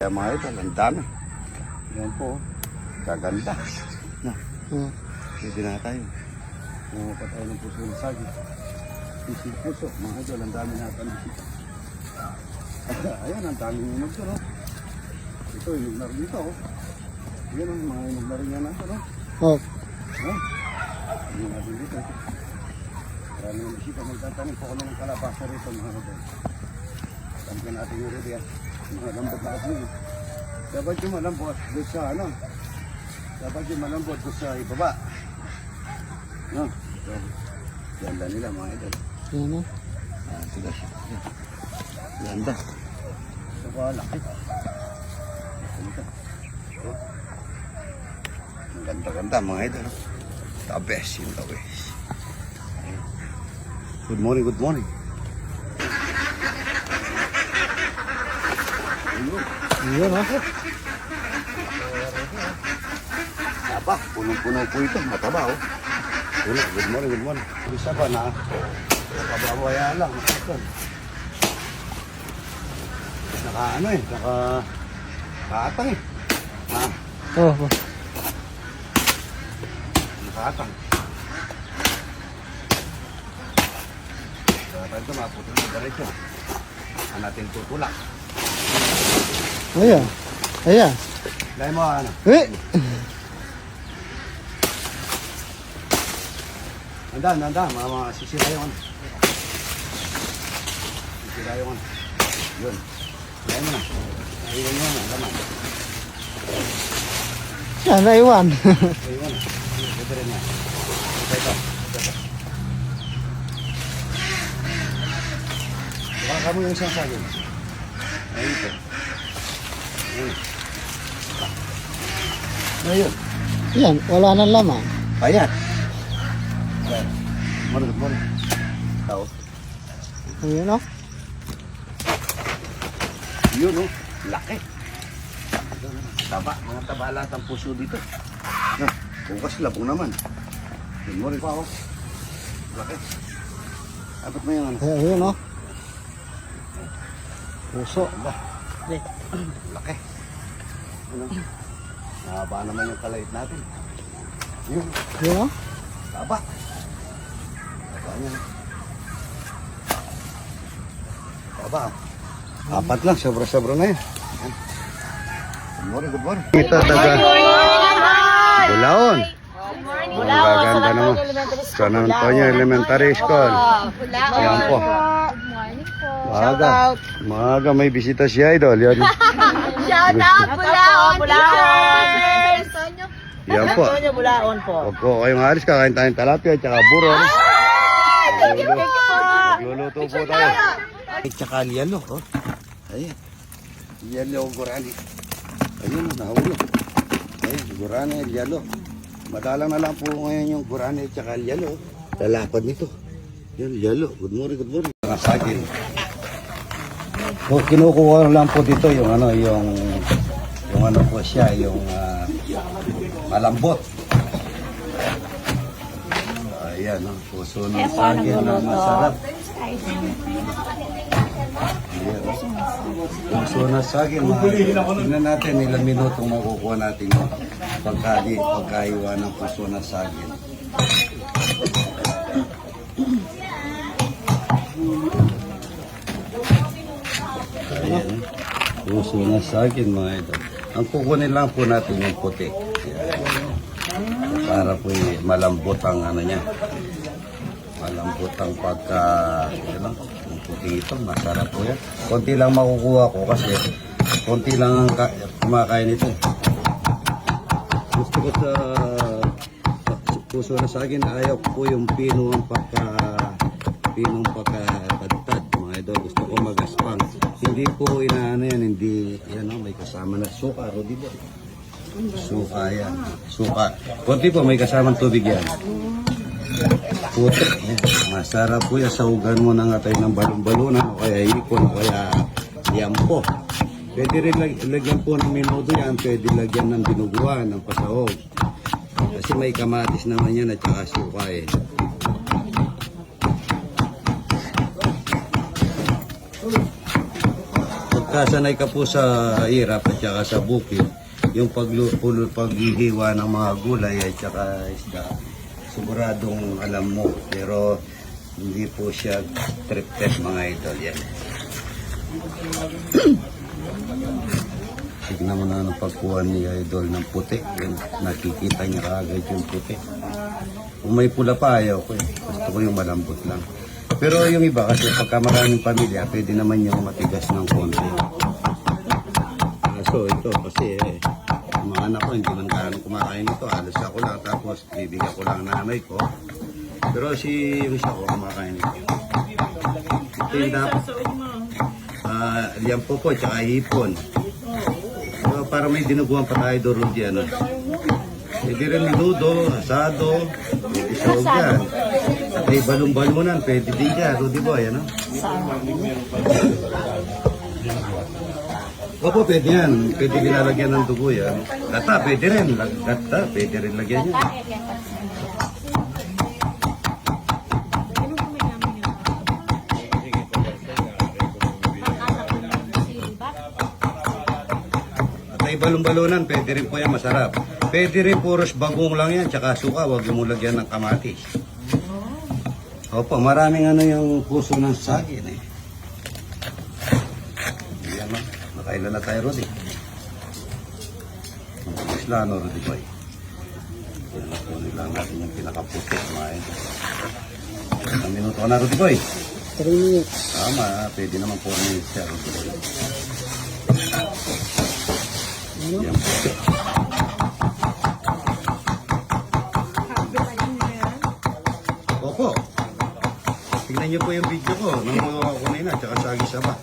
Kaya mga idol, ang dami. Yan po, gaganda. Na, Hmm. pwede na tayo. Pumunta tayo ng puso ng sagi. Isip puso, mga idol, ang dami natin. Ayan, ang dami yung nagto, no? Ito, yung na rin dito, oh. Yan ang mga inog na rin yan natin, no? Oh, No? Hindi natin dito. Marami ng bisita magtatanong po kami ng kalabasa rito, mga idol. Tanong natin yung rito, yan. Mga lambot na kasi. Dapat yung malambot doon sa ano. Dapat yung malambot doon sa ibaba. No? So, ganda nila mga idol. yan o. Ah, sila siya. Ganda. Saka laki. Ganda. Oh. Ang ganda-ganda mga idol. The best in the. Ayun. Good morning, good morning. Ayun. Yan o. Taba, punong-puno po ito. Mataba, oh. Good morning, good morning. Isa pa na, nakababaya lang. Makakon. Naka ano eh, naka, nakaatang eh. Ha, Oh, nakaatang. Kaya ito, maputin na diretso. Ang natin tutulak. Ayan. Ayan. Dahil mo, ano, Eh! Handa, handa, mga mga sisira yung ano. Sisira yung ano. Yun. Kaya mo na. Naiwan mo na, laman. Yan, naiwan. Naiwan na. Ito rin yan. Ito, ito. Ito, ito. Baka mo yung isang sagin. Ayun ito. Ayun. Ayun. yan, wala nang laman. Ayan. Ayan. Morning, morning. Tao. Ayan o. Yun, oh. Laki. Taba. Mga taba lahat ang puso dito. No, bukas labong naman. Good morning pa ako. Laki. Abot mo yung ano. Ayan, ayan o. Puso. Aba. Laki. Ano? Nahaba naman yung kalait natin. Yun. Yan o. Taba. Taba niya. Taba. ah. Apat lang. Sobra-sobra na yan. Yan. Good morning, good morning. Ito, taga. Bulaon. Ang gaganda naman. San Antonio Elementary School. Ayan po. Maaga. Maaga may bisita si Idol. Yan. Shout out, Bulaon, Bulaon. Yan po. Antonio Bulaon po. Huwag po kayong alis. Kakain tayong talapia at saka buron. Thank you, thank you po. Magluluto po tayo. At saka yelo. Oh. Ayan. Yelo gurani. Ayun, nahulog. Ayun, gurani at yelo. Madalang na lang po ngayon yung gurani at saka yelo. Lalapad nito. Yan, yelo. Good morning, good morning. Mga sagin. So, kinukuha lang po dito yung ano, yung yung ano po siya, yung ah, malambot. Ayan, oh, puso ng saging na masarap. Ayan, oh. Puso ng saging, mga tingnan natin ilang minutong makukuha natin yung pagkali, pagkaiwa ng puso ng saging. Ayan, puso ng saging mga ito. Ang kukunin lang po natin yung puti. Ayan. Para po eh, malambot ang ano niya. Malambot ang pagka, ano, yung puti ito, masarap po yan. Konti lang makukuha ko kasi konti lang ang ka- kumakain ito. Gusto ko sa, sa puso na saging, ayaw ko po yung pino ang pagka, pinong pagkatadtad. Mga idol, gusto ko magaspang. Hindi po inaano yan, hindi, yan o, may kasama na suka, Rodi ba? Suka yan. Suka. Kunti po, may kasamang tubig yan. Puti. Yan. Masarap po yan. Saugan mo ng atay ng balon-balunan o kaya ipon o kaya yampo. Pwede rin lag- lagyan po ng minuto yan. Pwede lagyan ng dinuguan, ng pasahog. Kasi may kamatis naman yan at saka suka eh. Pag pagkasanay ka po sa hirap at saka sa bukid, yung paglupulo, paghihiwa ng mga gulay at saka isda, siguradong alam mo. Pero hindi po siya trip-test mga idol yan. Tignan mo na ang pagkuha ni idol ng puti. Yan, nakikita niya kaagad yung puti. Kung may pula pa, ayaw ko eh. Gusto ko yung malambot lang. Pero yung iba, kasi pagka maraming pamilya, pwede naman yung matigas ng konti. So ito, kasi eh, yung mga anak ko, hindi man gaano kumakain ito. Alas ako lang, tapos bibigyan ko lang nanay ko. Pero si yung isa ko, kumakain ito. Ito yung dapat. Ah, liampo po, tsaka hipon. So, para may dinuguan pa tayo doon dyan. Pwede rin ludo, asado, pwede sa ugan. At may balong-balmonan, pwede din dyan, Rudy Boy, ano? Opo, pwede yan. Pwede nilalagyan ng dugo yan. Gata, pwede rin. Gata, pwede rin lagyan yan. At ay balong-balonan, pwede rin po yan masarap. Pwede rin puros bagong lang yan, tsaka suka, wag mo lagyan ng kamatis. Opo, maraming ano yung puso ng saging eh. Yan na, nakailan na tayo Rodi. Islano Rodi Boy. Yan na po lang natin yung pinakaputi. Ito. Ilang minuto ka na Rodi Boy. 3 minutes. Tama, pwede naman po ni Sir Rodi Boy. Yan po. Opo. Tingnan niyo po yung video ko. Nung mga ako kanina, tsaka sagi saba.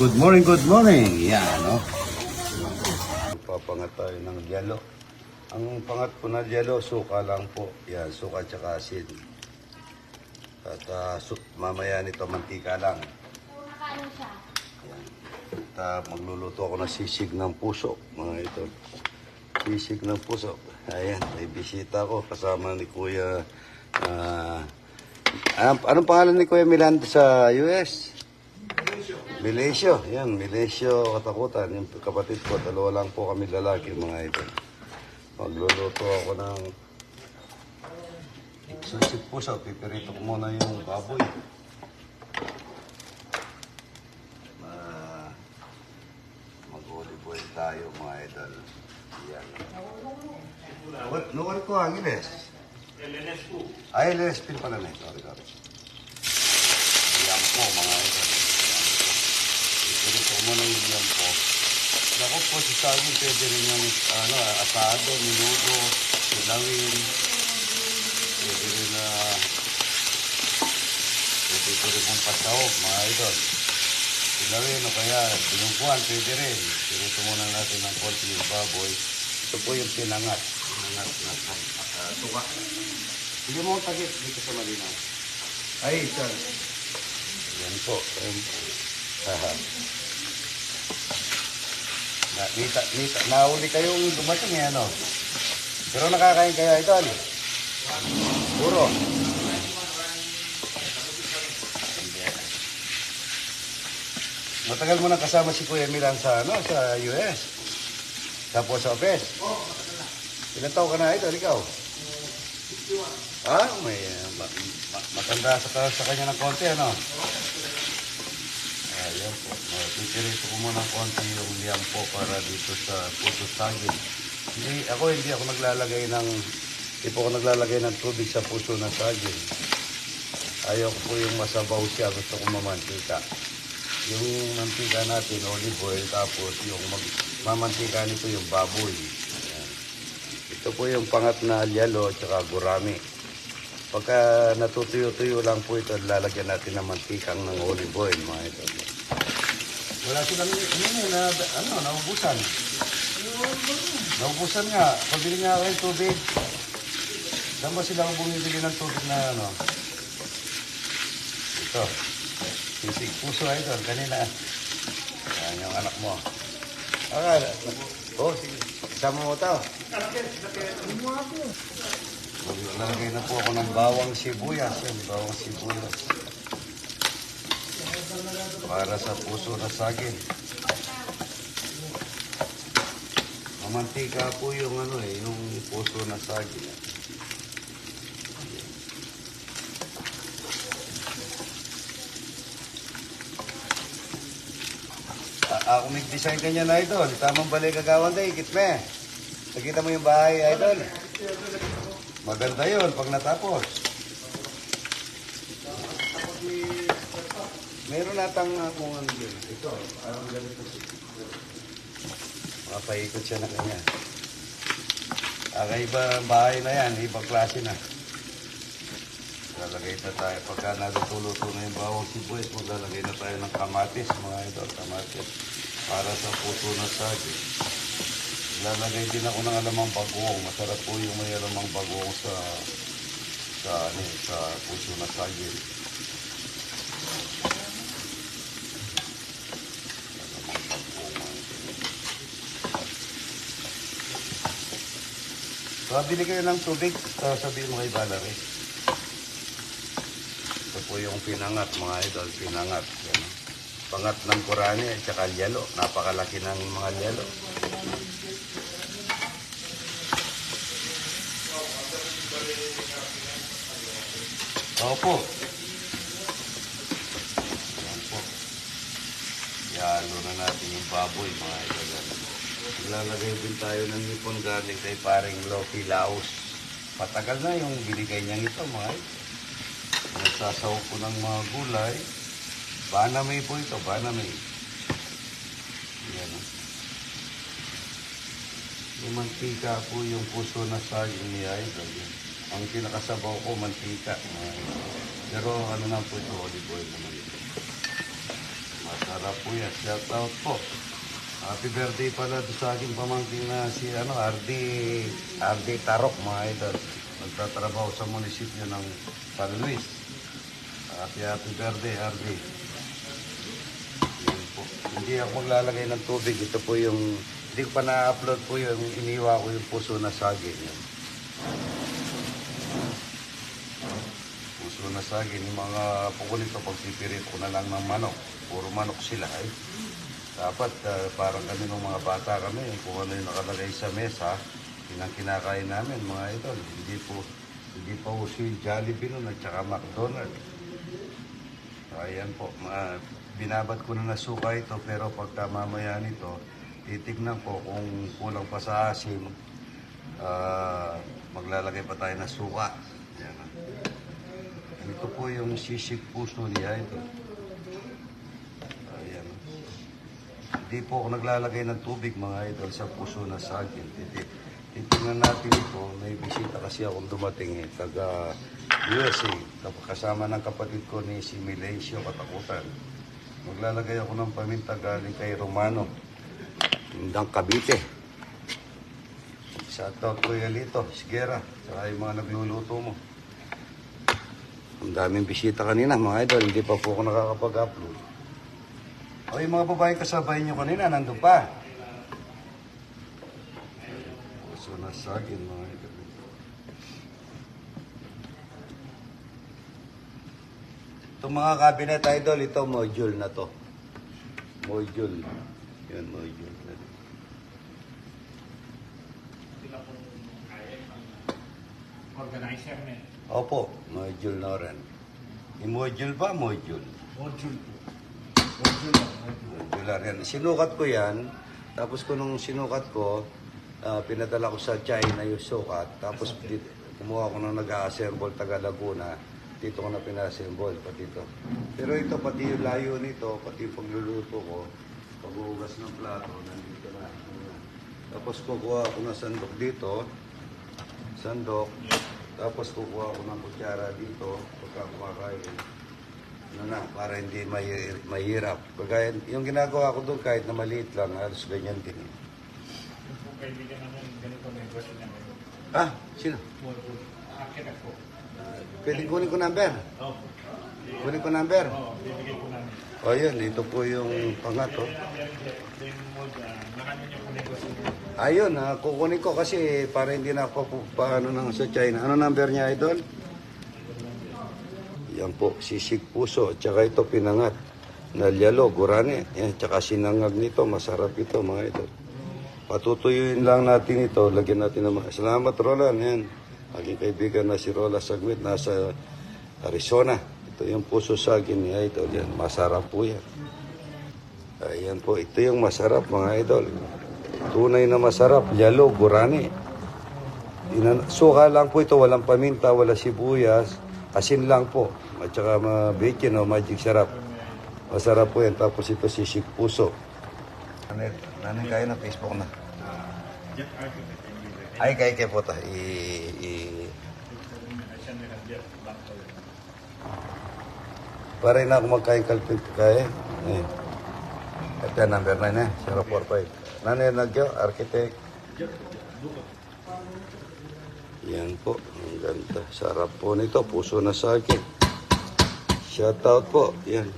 Good morning, good morning. Yan, no? Papangat tayo ng yelo. Ang pangat po na yelo, suka lang po. Yan, suka tsaka asin. At su- mamaya nito, mantika lang. Yan. At ah, magluluto ako ng sisig ng puso, mga ito. Sisig ng puso. Ayan, may bisita ko kasama ni Kuya. ah, anong, anong pangalan ni Kuya Milanda sa US? Milecio, yan, Milecio Katakutan, yung kapatid ko, dalawa lang po kami lalaki, mga ito. Magluluto ako ng susip puso, pipirito ko muna yung baboy. Ah, mag-olive oil tayo, mga idol. Yan. Lugar, lugar ko, Angeles. LNS po. Ay, LNS pin pala na. Sorry, sorry. Yan po, mga idol. Pwede ko muna yung yan po. Naku po, si Sagin, pwede rin yung ano, asado, minudo, silawin. Pwede rin na... pwede ko rin pong pasaw, mga idol. Silawin o kaya binungkuan, pwede rin. Pinuto muna natin ng konti yung baboy. Ito po yung pinangat. Pinangat na uh, tuka. Hindi mo tagit dito sa malinaw. Ay, sir. Yan po. Um, haha. Na, nita, nita, nauli kayong dumating eh, ano? Pero nakakain kayo ito, ano? Puro. Hindi. Matagal mo na kasama si Kuya Milan sa, ano, sa US. Tapos sa office. Ilan taon ka na ito, ikaw? Ah, may uh, ma- ma- matanda sa, sa kanya ng konti, ano? Ayan po. Uh, Pipirito ko muna ng konti yung liam po para dito sa puso saging. Hindi, ako hindi ako naglalagay ng, hindi po ako naglalagay ng tubig sa puso ng saging. Ayaw ko po yung masabaw siya, gusto ko mamantika. Yung mantika natin, olive oil, tapos yung mamantika nito yung baboy. Ayan. Ito po yung pangat na yelo at saka gurami. Pagka natutuyo-tuyo lang po ito, lalagyan natin ng mantikang ng olive oil, mga ito. Wala silang, ano na, ano, naubusan. Naubusan nga. Pabili nga kayo tubig. Saan ba sila bumibili ng tubig na ano? Ito. Sisig puso ito. Kanina. Yan yung anak mo. Akala. Oh, sige. Isama mo ito. Maglalagay na po ako ng bawang sibuyas. Yan, bawang sibuyas. Para sa puso na saging. Mamantika po yung ano eh, yung puso na saging. A- ako nag-design ka niya na idol. Tamang balik kagawan tayo, ikit me. Nakita mo yung bahay, idol. Maganda yun pag natapos. Meron natang uh, kung ano yun. Ito, parang ganito. Mapaikot siya na kanya. Okay, iba ang bahay na yan, ibang klase na. Lalagay na tayo. Pagka natutulo-tulo na yung bawang sibuyas, maglalagay na tayo ng kamatis, mga idol, kamatis. Para sa puso na saging. Lalagay din ako ng alamang bagoong. Masarap po yung may alamang bagoong sa sa ano, eh, sa puso na saging. Alamang bagoong. mga idol. So, bili kayo ng tubig. Uh, sabihin mo kay Valerie. Yung pinangat mga idol, pinangat. Yan. Pangat ng Kurani at saka yelo. Napakalaki ng mga yelo. Opo. Yan po. Yalo na natin yung baboy mga idol. Lalagay din tayo ng nipon garlic kay paring Loki Laos. Patagal na yung binigay niyang ito mga idol. Nagsasaw ko ng mga gulay. Banamay po ito, banamay. Yan. Yung mantika po yung puso na saging ni Idol. Ang kinakasabaw ko, mantika. Pero ano na po ito, olive oil naman ito. Masarap po yan. Shout out po. Happy birthday pala sa aking pamangkin na si ano, RD, RD Tarok mga idol. Nagtatrabaho sa munisipyo ng San Luis. Happy happy birthday, RD. Yan. Hindi ako maglalagay ng tubig. Ito po yung, hindi ko pa na-upload po yung iniwa ko yung puso na saging. Yan. Puso na saging. Yung mga pukunin ko, pagpipirit ko na lang ng manok. Puro manok sila. Eh. Dapat ah, parang kami ng mga bata kami, kung ano yung nakalagay sa mesa, yun ang kinakain namin mga idol. Hindi po, hindi pa po si Jollibee nun at saka McDonald's. Ayan po, ma, binabat ko na na suka ito pero pagka mamaya nito, titignan ko kung kulang pa sa asim, ah, maglalagay pa tayo ng suka. Yan. Ito po yung sisig puso niya ito. Ayan. Hindi po ako naglalagay ng tubig mga idol sa puso na saging. Titi- Titingnan natin ito. May bisita kasi akong dumating eh, taga USA. Kasama ng kapatid ko ni si Milencio Katakutan. Maglalagay ako ng paminta galing kay Romano. Tindang Cavite. Shoutout ko Lito, Sigera, saka yung mga nagluluto mo. Ang daming bisita kanina mga idol, hindi pa po ako nakakapag-upload. O yung mga babae kasabay nyo kanina, nandun pa. Puso na saging mga idol. Itong mga cabinet idol, ito module na to. Module. Yan, module. organizer na Opo, module na rin. Yung module ba? Module. module po. Module. Modular yan. Sinukat ko yan. Tapos ko nung sinukat ko, ah, pinadala ko sa China yung sukat. Tapos kumuha ko nung nag-a-assemble taga Laguna. Dito ko na pina-assemble pati ito. Pero ito, pati yung layo nito, pati yung pagluluto ko, paghuhugas ng plato, nandito na. Tapos kukuha ko ng sandok dito. Sandok. Tapos kukuha ko ng kutsara dito pagka kumakain. Ano na, para hindi mahir- mahirap. Kagaya, yung ginagawa ko doon kahit na maliit lang, halos ganyan din. po kaibigan namin, ganito negosyo namin. Ah, sino? Akin ako. Pwede kunin ko number? Kunin ko number? O yun, dito po yung pangat, oh. Ayun, ah, kukunin ko kasi para hindi na ako pu- paano nang sa China. Ano number niya, idol? Yan po, sisig puso. Tsaka ito pinangat. Nalyalo, gurane. Yan, tsaka sinangag nito. Masarap ito, mga idol. Patutuyuin lang natin ito. Lagyan natin mga... Salamat, Roland. Yan. Aking kaibigan na si Roland Sagwit. Nasa Arizona. Ito yung puso saging ni Idol. Yan, masarap po yan. Ayan po, ito yung masarap, mga idol. Tunay na masarap. Yalo, gurane. Inan- suka lang po ito, walang paminta, wala sibuyas, asin lang po. At saka ma bacon o magic sarap. Masarap po yan. Tapos ito sisig puso. Nanay, nanay kaya na Facebook na. Kaya kaya po ta. I, i... Para na ako magkain kalpit kaya. Eh. Ito yung number 9 eh. 045. Nanay nagyo, architect. Yan po, ang ganda. Sarap po nito, puso na sa akin. Shout out po, yan.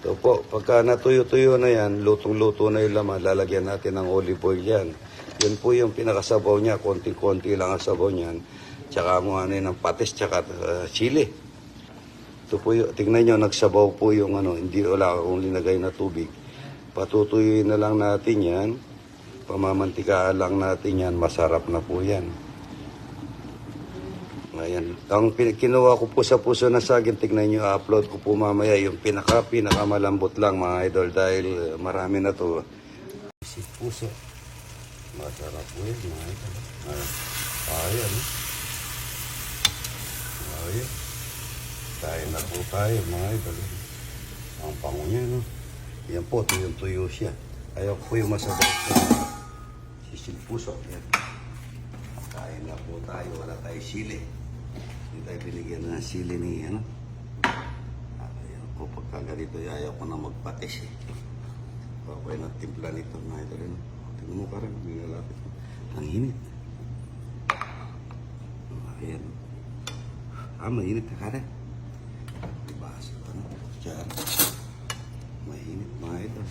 Ito po, pagka natuyo-tuyo na yan, lutong-luto na yung laman, lalagyan natin ng olive oil yan. Yan po yung pinakasabaw niya, konti-konti lang ang sabaw niyan. Tsaka mo ano yun, ng patis, tsaka uh, chili. Ito po yung, tingnan nyo, nagsabaw po yung ano, hindi wala akong linagay na tubig. Patutuyuin na lang natin yan. Pamamantikaan lang natin yan, masarap na po yan. Ayan. Ang kinuha ko po sa puso na saging, tignan nyo, upload ko po mamaya yung pinaka, pinaka malambot lang mga idol dahil uh, marami na to. Puso. Masarap po yun mga idol. Ah, Ayan. Ayan. Kain na po tayo mga idol. Ang pango niya, no? Yan po, tuyong-tuyo siya. Ayaw po yung masabaw sa sisil puso. Yan. Kain na po tayo, wala tayo sili. Hindi tayo binigyan ng sili ni ano. Ayaw po pagka ganito, ayaw ko na magpatis eh. Papay na timpla nito na ito rin. Tingnan mo parang may lalapit. Ang init. Ayan. Ah, mainit ka kada. Ibasa ko na. Diyan. Mainit mga ito.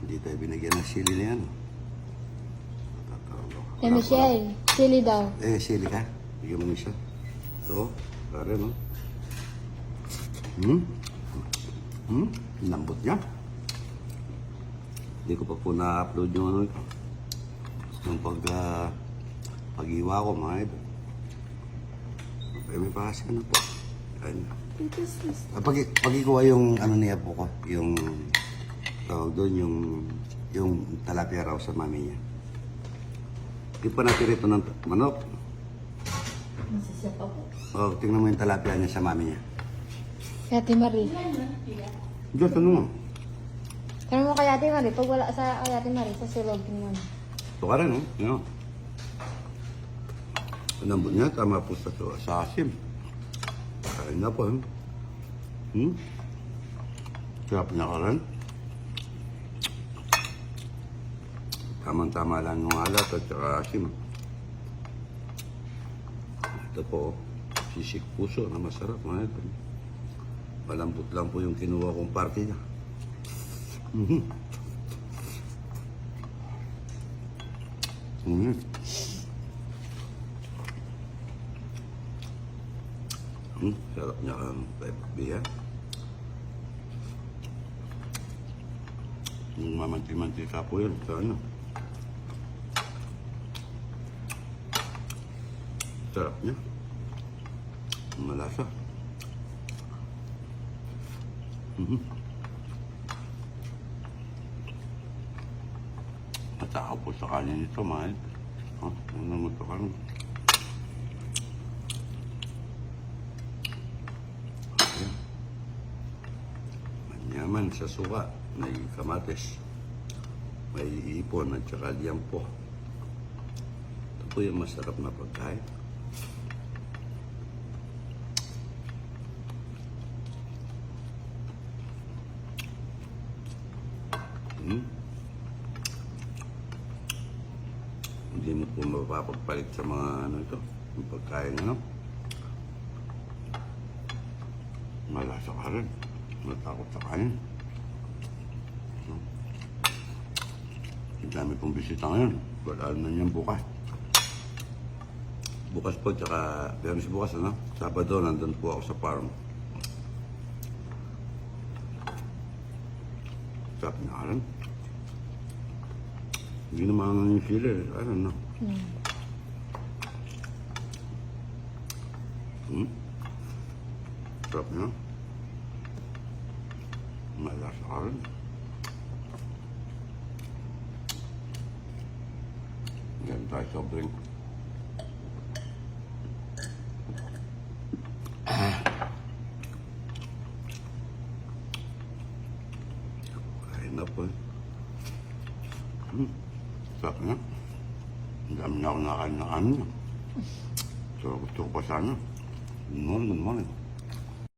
Hindi tayo binigyan ng sili na yan. Eh, Michelle, sili daw. Eh, sili ka. Bigyan mo isa. Ito. Pare, no? Hmm? Hmm? Lambot niya. Hindi ko pa po na-upload yung ano ito. Yung pag, ah, pag-iwa ko, mga ito. Okay, may pakasa na po. Ayan. Ah, pag, pag-iwa yung ano niya po ko, yung tawag doon, yung yung talapia raw sa mami niya. Di pa natin rito ng manok. Oh, tingnan mo yung talapia niya sa mami niya. Kaya Ate Marie. Diyos, ano mo? Tanong mo kay Ate Marie, pag wala sa kay Ate Marie, sa silogin mo. Ito ka rin, oh. Yan. Lambot niya, tama po sa, sa asim. Kain na po, eh. Hmm? Sarap niya ka rin. Tamang-tama lang yung alat at saka asim. Ito po, oh. sisik puso na masarap. Mga ito. Malambot lang po yung kinuha kong party niya. Mhm. Mhm. Hmm, sarap niya ang biya. Yung mamanti-mantika po yun. Sa ano? Sarap niya. Malasa. Mhm. At ako po sa kanin nito, mahal. Ha? Ano mo ito kanin? Ayan. Manyaman sa suka. May kamates. May ipon at saka liampo. Ito po yung masarap na pagkain. Hmm? Mapapagpalit sa mga ano ito. Yung pagkain, ano? Malasa ka rin. Matakot sa kanin. Ang dami pong bisita ngayon. Wala na niyan bukas. Bukas po, tsaka, si bukas, ano? Sabado, nandun po ako sa farm. Sarap na rin. Hindi naman yung sila, eh. ano na. Hmm? Sarap na. Malasa ka rin. Yan tayo sobrang.